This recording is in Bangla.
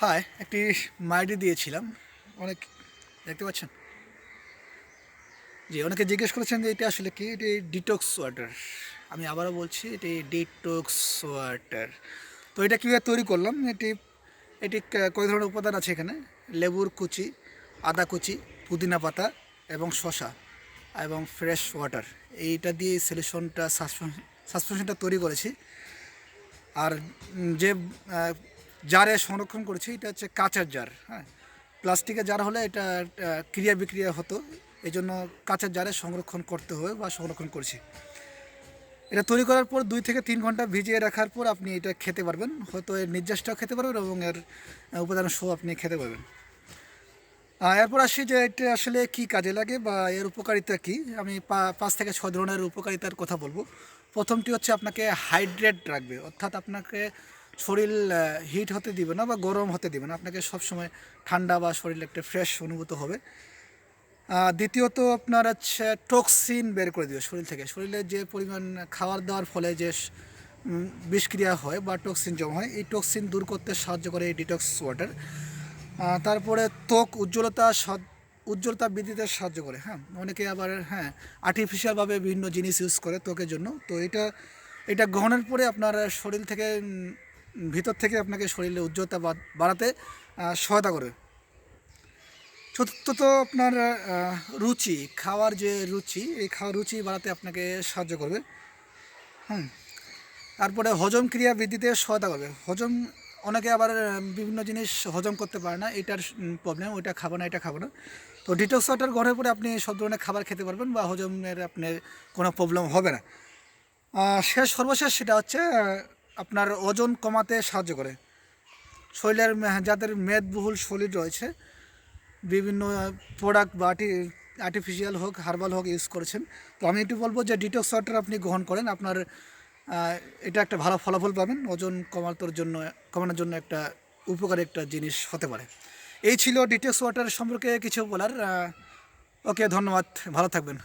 হাই একটি মাইডি দিয়েছিলাম। অনেক, দেখতে পাচ্ছেন? জি, অনেকে জিজ্ঞেস করেছেন যে এটা আসলে কি? এটি ডিটক্স ওয়াটার আমি আবারও বলছি, এটি ডিটক্স ওয়াটার তো এটা কীভাবে তৈরি করলাম? এটি এটি কয় ধরনের উপাদান আছে এখানে? লেবুর কুচি, আদা কুচি, পুদিনা পাতা এবং শসা এবং ফ্রেশ ওয়াটার এইটা দিয়ে সলিউশনটা সাসপেনশনটা তৈরি করেছি। আর যে জারে সংরক্ষণ করেছি, এটা হচ্ছে কাঁচের জার হ্যাঁ। প্লাস্টিকের জার হলে এটা ক্রিয়া বিক্রিয়া হতো এই জন্য কাঁচের জারে সংরক্ষণ করতে হবে বা সংরক্ষণ করছি। এটা তৈরি করার পর দুই থেকে তিন ঘণ্টা ভিজিয়ে রাখার পর আপনি এটা খেতে পারবেন, হয়তো এর নির্যাসটাও খেতে পারবেন এবং এর উপাদান সহ আপনি খেতে পারবেন। এরপর আসি যে এটা আসলে কি কাজে লাগে বা এর উপকারিতা কি? আমি পাঁচ থেকে ছয় ধরনের উপকারিতার কথা বলব। প্রথমটি হচ্ছে আপনাকে হাইড্রেট রাখবে, অর্থাৎ আপনাকে শরীর হিট হতে দিবে না বা গরম হতে দিবে না। আপনাকে সবসময় ঠান্ডা বা শরীর একটা ফ্রেশ অনুভূত হবে। দ্বিতীয়ত আপনার হচ্ছে টক্সিন বের করে দিবে শরীর থেকে। শরীরে যে পরিমাণ খাবার দাওয়ার ফলে যে বিষক্রিয়া হয় বা টক্সিন জমা হয়, এই টক্সিন দূর করতে সাহায্য করে এই ডিটক্স ওয়াটার তারপরে ত্বক উজ্জ্বলতা উজ্জ্বলতা বৃদ্ধিতে সাহায্য করে হ্যাঁ? অনেকে আবার হ্যাঁ আর্টিফিশিয়ালভাবে বিভিন্ন জিনিস ইউজ করে ত্বকের জন্য। তো এটা এটা গ্রহণের পরে আপনার শরীর থেকে ভিতর থেকে আপনাকে শরীরে উজ্জ্বলতা বাড়াতে সহায়তা করে চতুর্থত আপনার রুচি, খাওয়ার যে রুচি, এই খাওয়ার রুচি বাড়াতে আপনাকে সাহায্য করবে। হুম। তারপরে হজম ক্রিয়া বৃদ্ধিতে সহায়তা করবে। হজম, অনেকে আবার বিভিন্ন জিনিস হজম করতে পারে না, এটার প্রবলেম ওইটা খাব না, এটা খাব না। তো ডিটক্স ওয়াটার গ্রহণের পরে আপনি সব ধরনের খাবার খেতে পারবেন বা হজমের আপনার কোনো প্রবলেম হবে না। শেষ সর্বশেষ সেটা হচ্ছে আপনার ওজন কমাতে সাহায্য করে। শরীরের যাদের মেদবহুল শরীর রয়েছে, বিভিন্ন প্রোডাক্ট বা আর্টিফিশিয়াল হোক হার্বাল হোক ইউজ করেছেন। তো আমি একটু বলব যে ডিটক্স ওয়াটার আপনি গ্রহণ করেন, আপনার এটা একটা ভালো ফলাফল পাবেন। ওজন কমানোর জন্য কমানোর জন্য একটা উপকারী একটা জিনিস হতে পারে। এই ছিল ডিটক্স ওয়াটার সম্পর্কে কিছু বলার। ওকে, ধন্যবাদ। ভালো থাকবেন।